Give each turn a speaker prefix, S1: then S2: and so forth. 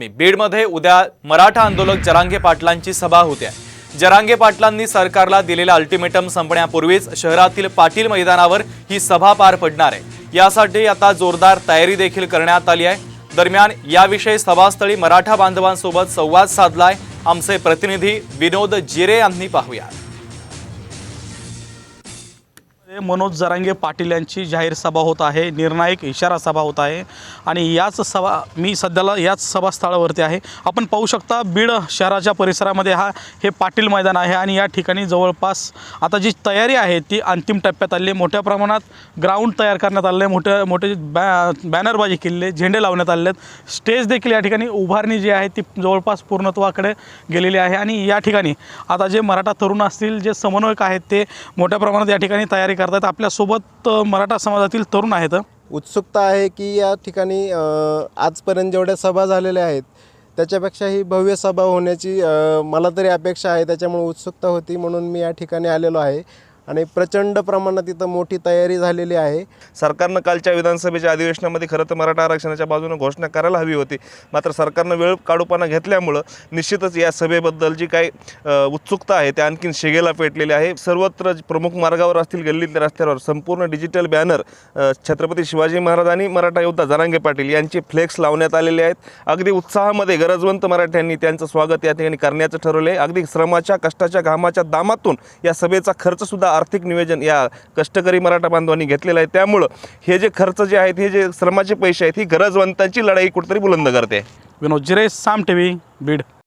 S1: बीडमध्ये उद्या मराठा आंदोलक जरांगे पाटलांची सभा होते. जरांगे पाटलांनी सरकारला दिलेला अल्टिमेटम संपण्यापूर्वीच शहरातील पाटील मैदानावर ही सभा पार पडणार आहे. यासाठी आता जोरदार तयारी देखील करण्यात आली आहे. दरम्यान याविषयी सभास्थळी मराठा बांधवांसोबत संवाद साधलाय. आमचे प्रतिनिधी विनोद जिरे यांनी पाहूया.
S2: मनोज जरांगे पाटील यांची जाहीर सभा होत आहे. निर्णायक इशारा सभा होत आहे. आणि याच सभा मी सध्याला याच सभास्थळावरती आहे. आपण पाहू शकता बीड शहराच्या परिसरामध्ये हा हे पाटील मैदान आहे. आणि या ठिकाणी जवळपास आता जी तयारी आहे ती अंतिम टप्प्यात आली आहे. मोठ्या प्रमाणात ग्राउंड तयार करण्यात आले मोठे मोठ्या मोठे बॅ बॅनरबाजी केलेले झेंडे लावण्यात आलेले आहेत. स्टेज देखील या ठिकाणी उभारणी जी आहे ती जवळपास पूर्णत्वाकडे गेलेली आहे. आणि या ठिकाणी आता जे मराठा तरुण असतील जे समन्वयक आहेत ते मोठ्या प्रमाणात या ठिकाणी तयारी करतायत. आपल्यासोबत मराठा समाजातील तरुण आहेत.
S3: उत्सुकता आहे की या ठिकाणी आजपर्यंत जेवढ्या सभा झालेल्या आहेत त्याच्यापेक्षा ही भव्य सभा होण्याची मला तरी अपेक्षा आहे. त्याच्यामुळे उत्सुकता होती म्हणून मी या ठिकाणी आलेलो आहे. आणि प्रचंड प्रमाणात इथं मोठी तयारी झालेली आहे.
S4: सरकारनं कालच्या विधानसभेच्या अधिवेशनामध्ये खरं तर मराठा आरक्षणाच्या बाजूने घोषणा करायला हवी होती. मात्र सरकारनं वेळ काढूपणा घेतल्यामुळं निश्चितच या सभेबद्दल जी काही उत्सुकता आहे ते आणखीन शिगेला पेटलेली आहे. सर्वत्र प्रमुख मार्गावर असतील गल्लीतल्या रस्त्यावर संपूर्ण डिजिटल बॅनर छत्रपती शिवाजी महाराज आणि मराठा योद्धा जरांगे पाटील यांचे फ्लेक्स लावण्यात आलेले आहेत. अगदी उत्साहामध्ये गरजवंत मराठ्यांनी त्यांचं स्वागत या ठिकाणी करण्याचं ठरवलं आहे. अगदी श्रमाच्या कष्टाच्या घामाच्या दामातून या सभेचा खर्चसुद्धा आर्थिक नियोजन या कष्टकरी मराठा बांधवांनी घेतलेलं आहे. त्यामुळं हे जे खर्च जे आहेत हे जे श्रमाचे पैसे आहेत ही गरजवंतांची लढाई कुठेतरी बुलंद करते.
S2: विनोद जिरे साम टी व्ही बीड.